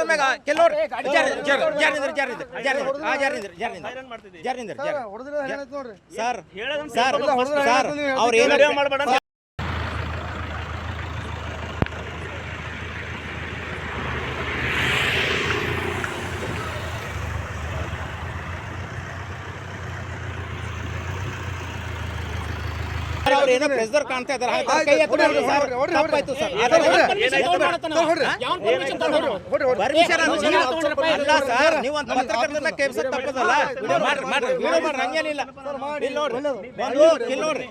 ತಗೊಂಡ ಮ್ಯಾಗ ಕೆಲವ್ರು ಜಾರ್ ಜಾರ್ ಜಾರಿಂದ್ರ ಜಾರಿಂದ್ರ ಜಾರಿಂದ್ರ ಆ Jarindra Jarindra Jarindra sir sir sir ಅವ್ರು? ಏನು ಅವ್ರು ಏನೋ ಪ್ರೆಸರ್ ಕಾಣ್ತಾ ಹಾಗೆ ಕೈ ಎತ್ತಿ ಸರ್ ತಪ್ಪಾಯ್ತು ಸರ್ ಏನಾಯ್ತು? ಸರ್, ಹೊಡ್ರಿ. ಹೊಡ್ರಿ, ಹೊಡ್ರಿ. ಪರ್ಮಿಷನ್ ಅಲ್ಲ ಸರ್ ನೀವು ಒಂದು ಪತ್ರಕರ್ತನ ಕೇಳ್ಸೋದು ತಪ್ಪದಲ್ಲ ಮಾಡ್ರಿ ಮಾಡ್ರಿ ವಿಡಿಯೋ ಮಾಡ್ರಿ ಹಂಗೇನಿಲ್ಲ ಇಲ್ಲಿ ನೋಡ್ರಿ ಇಲ್ಲಿ ನೋಡ್ರಿ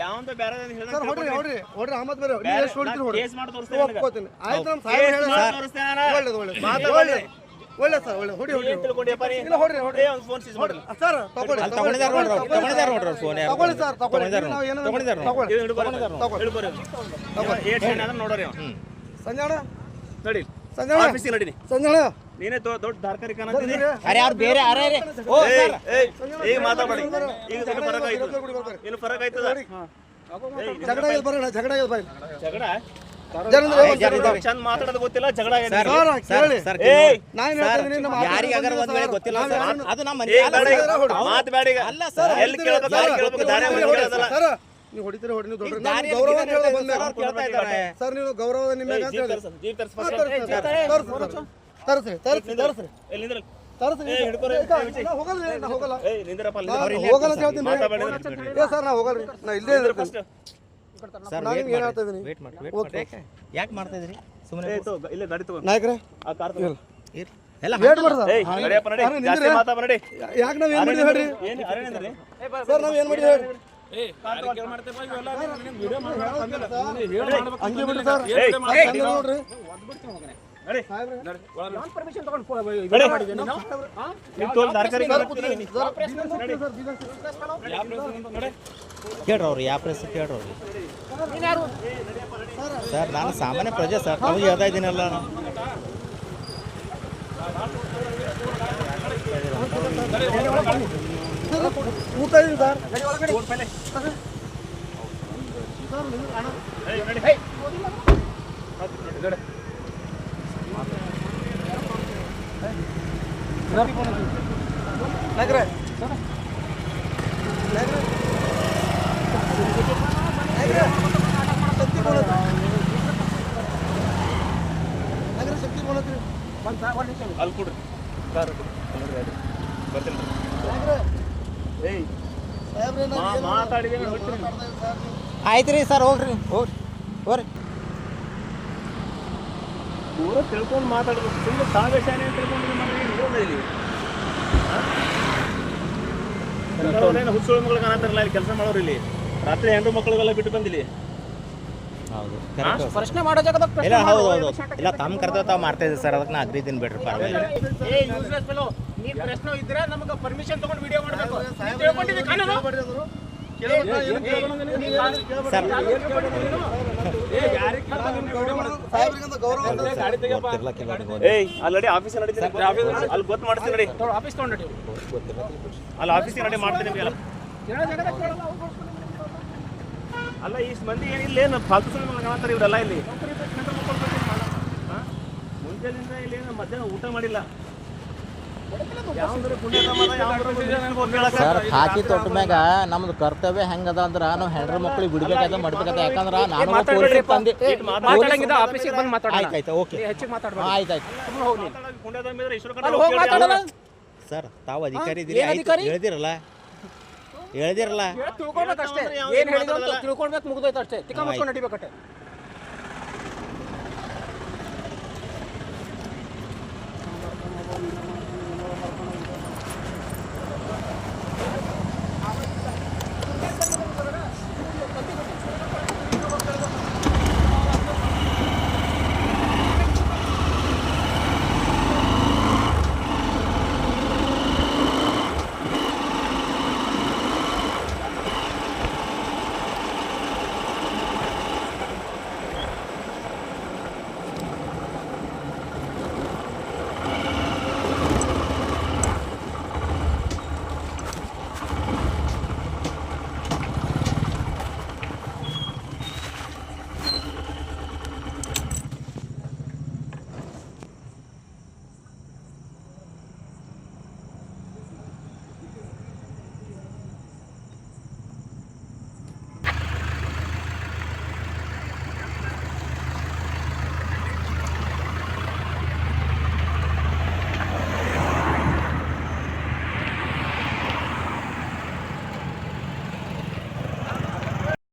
ಯಾವಂತ ಬೇರೆ ಸರ್ ಹೊಡ್ರಿ ಹೊಡ್ರಿ ಹೊಡ್ರಿ ಅಹಮದ್ ಬೇರೆ ನೀವು ಎಷ್ಟು ಹೊಡಿತೀರಿ ಹೊಡ್ರಿ ಕೇಸ್ ಮಾಡಿ ತೋರಿಸ್ತೇನೆ ಆಯ್ತು ನಮ್ಮ ಕೇಸ್ ಸಾಹೇಬ್ ಹೇಳಿ. ಒಳ್ಳೇದು ಒಳ್ಳೇದು ಮಾತಾಡ್ಬೇಡ್ರಿ. ಒಳ್ಳೇದು ಸರ್ ಒಳ್ಳೆ. ಹೊಡಿ ಹೊಡಿ? ಇಲ್ಲ ಹೊಡ್ರಿ ಹೊಡ್ರಿ. ಸರ್ ತಗೊಳ್ಳಿ. ಅವ್ರು. ಅವ್ರು ತಗೊಳ್ಳಿ ಸರ್ ತಗೊಳ್ಳಿ. ನಾವು ಏನೋ ತಗೊಳ್ಳಿ. ತಗೊಳ್ಳಿ. ನೋಡೋರಿ. ಸಂಜಾಣ? ನಡಿ. ಸಂಜಾಣ? ಆಫೀಸಿಗೆ ನಡಿ ಸಂಜಾಣ? ನೀನೇ ದೊಡ್ಡ ಧಾರ್ಕಾರಿ ಕಾಣತ್ತೀನಿ ಅರೆ ಯಾರು ಬೇರೆ? ಅರೆ ಅರೆ. ಓ ಸರ್. ಈಗ ಮಾತಾಡಿ. ಈಗ ಏನು ಫರಕ್ ಆಯ್ತು ಏನು ಫರಕ್ ಆಯ್ತದ? ಜಗಳ ಆಗಿದೆ ಬರೋಣ ಜಗಳ ಬಾಯ್ ಜಗಳ ಚಂದ ಮಾತಾಡೋದು ಗೊತ್ತಿಲ್ಲ ಜಗಳ ಒಂದ್ ವೇಳೆ ಗೊತ್ತಿಲ್ಲ ಅದು ನಮ್ಮ ಮಾತ್ ಬೇಡ ಅಲ್ಲ ಸರ್, ಎಲ್ಲಿ ಕೇಳ್ಬೇಕು ದಾರಿ ಕೇಳ್ಬೇಕು ದಾರಿ ಹೊಡಿ, ಅವ್ರಿಗೆ ಹೊಡಿ, ಕೇಳೋದಲ್ಲ. ಸರ್ ನೀವು ಹೊಡಿತೀರಿ ಹೊಡಿ ನೀವು ದೊಡ್ಡ ಗೌರವ ಸರ್, ನೀವು ಗೌರವ ನಿಮ್ಮ ಹೋಗಲ್ಲ ಹೋಗಲ್ಲ. ಹೋಗಲ್ಲ ಅಂತ ಹೇಳ್ತೀನಿ. ಸರ್ ನಾ ಇಲ್ಲೇ. ಸರ್ ನಾನು ಏನು ಹೇಳ್ತಾ ಇದೀನಿ? ವೇಟ್ ಮಾಡಿ ವೇಟ್ ಮಾಡಿ ಯಾಕೆ ಯಾಕೆ ಮಾಡ್ತಾ ಇದ್ರಿ ಸುಮ್ಮನೆ ಏಯ್, ತಗೋ, ಇಲ್ಲೇ ಗಾಡಿ ತಗೋ ನಾಯಕರೇ ಆ ಕಾರ್ ತಗೋ ಎಲ್ಲ ವೇಟ್ ಮಾಡಿ ಸರ್ ಏಯ್ ನಡಿಯಪ್ಪ ನಡಿ ಅರೆ, ಜಾಸ್ತಿ. ಮಾತಾಡ ನಡಿ ಯಾಕೆ ನಾವು ಏನು ಮಾಡಿದ್ವಿ ಹೇಳ್ರಿ ಏನು ಅರೆ ನಿಂದ್ರಿ ಸರ್ ನಾವ್ ಏನ್ ಮಾಡಿದ್ವಿ ಹೇಳ್ರಿ ಹಂಗೆ ಬಿಡ್ರಿ ಸರ್ ನೋಡ್ರಿ ಸರ್. Sir, sir, sir. ಕೇಳ್ರಿ ಅವ್ರು ಯಾವ ಪ್ರೆಸ್ ಕೇಳ್ರಿ ಸರ್ ನಾನು ಸಾಮಾನ್ಯ ಪ್ರಜೆ ಸರ್ ನಮಗೆ ಹೇಳ್ತಾ ಇದ್ದೀನಲ್ಲ. ಸರ್, ಊಟ ಇದೀನಿ ಸರ್ ಏಯ್, ನಾಯಕರೇ ಶಕ್ತಿ ಅಲ್ಲಿ ಬರ್ತೀನಿ ಏಯ್ ಆಯ್ತು ರೀ ಸರ್ ಹೋಗ್ರಿ ಹೋಗ್ರಿ ಹೋಗ್ರಿ ಪೂರ ತಿಳ್ಕೊಂಡು ಮಾತಾಡಬೇಕು. ಸುಮ್ಮನೆ ತಾವೇ ಶಾನೆ ಅಂತ ತಿಳ್ಕೊಂಡು ಏನು ಇರೋಲ್ಲ ಇಲ್ಲಿ ಹುಚ್ಚುಳ ಮಗಳು ಕಾಣತ್ತಾರಲ್ಲ ಇಲ್ಲಿ ಕೆಲಸ ಮಾಡೋರು ಇಲ್ಲಿ. ರಾತ್ರಿ ಹೆಣ್ಣು ಮಕ್ಕಳಿಗೆಲ್ಲ ಬಿಟ್ಟು ಬಂದಿಲ್ಲಿ. ಹೌದು ಪ್ರಶ್ನೆ ಮಾಡೋ ಜಾಗದಾಗ ಇಲ್ಲ ಹೌದು ಹೌದು. ಇಲ್ಲ ತಮ್ಮ ಕರ್ತವ್ಯ ತಾವು ಮಾಡ್ತಾ ಇದ್ದೀವಿ ಸರ್ ಅದಕ್ಕೆ ನಾ ತಿನ್ ಬಿಡ್ರಿ ಪರವಾಗಿಲ್ಲ. ಏ ಯೂಸ್ಲೆಸ್ ಫೆಲೋ ನೀ ಪ್ರಶ್ನೆ ಇದ್ರೆ ನಮಗೆ ಪರ್ಮಿಷನ್ ತಗೊಂಡು ವಿಡಿಯೋ ಮಾಡಬೇಕು. ನೀನ್ ತಿಳ್ಕೊಂಡಿದ್ದಿ ಕಾನೂನು ಏಯ್ ಅಲ್ಲಿ ಆಫೀಸ್ ನಡೀತೀನಿ. ಅಲ್ಲಿ ಗೊತ್ತು ಮಾಡ್ತೀನಿ ನಡಿ. ಆಫೀಸ್ ತಗೊಂಡಿ ಅಲ್ಲಿ ಆಫೀಸಿಗೆ ನಡಿ ಮಾಡ್ತೀನಿ ನಿಮಗೆಲ್ಲ ಅಲ್ಲ ಇಷ್ಟು ಮಂದಿ ಏನಿಲ್ಲ ಏನು ಫಾಲ್ತು ಸುಮ್ಮನೆ ಇವರೆಲ್ಲ ಇಲ್ಲಿ. ಹಾ? ಮುಂಜಾನಿಂದ ಇಲ್ಲಿ ಏನು ಮಧ್ಯಾಹ್ನ ಊಟ ಮಾಡಿಲ್ಲ. ಸರ್ ಹಾಕಿ ತೊಟ್ಟ ಮ್ಯಾಗ ನಮ್ದು ಕರ್ತವ್ಯ ಹೆಂಗದ ಅಂದ್ರ ನಾವು ಹೆಣ್ರ ಮಕ್ಳಿಗೆ ಬಿಡ್ಬೇಕಾದ ಮಾಡ್ಬೇಕಾದ ಯಾಕಂದ್ರ ನಾನು ತಂದೆ. ಓಕೆ. ಆಯ್ತಾಯ್ತು ಸರ್ ತಾವು ಅಧಿಕಾರಿ ಇದ್ದೀರಿ ಅಧಿಕಾರಿ? ಹೇಳ್ದಿರಲ್ಲ. ಹೇಳ್ದಿರಲ್ಲ. ತಿಳ್ಕೊಳ್ಬೇಕು ಅಷ್ಟೇ ಏನ್ ಹೇಳಿದ್ರು ಅಂತ ತಿಳ್ಕೊಳ್ಬೇಕು ಮುಗ್ದೋಯ್ತು ಅಷ್ಟೇ. ತಿಕ್ಕ ಮಕ್ಕಳು ನಡಿಬೇಕಟ್ಟೆ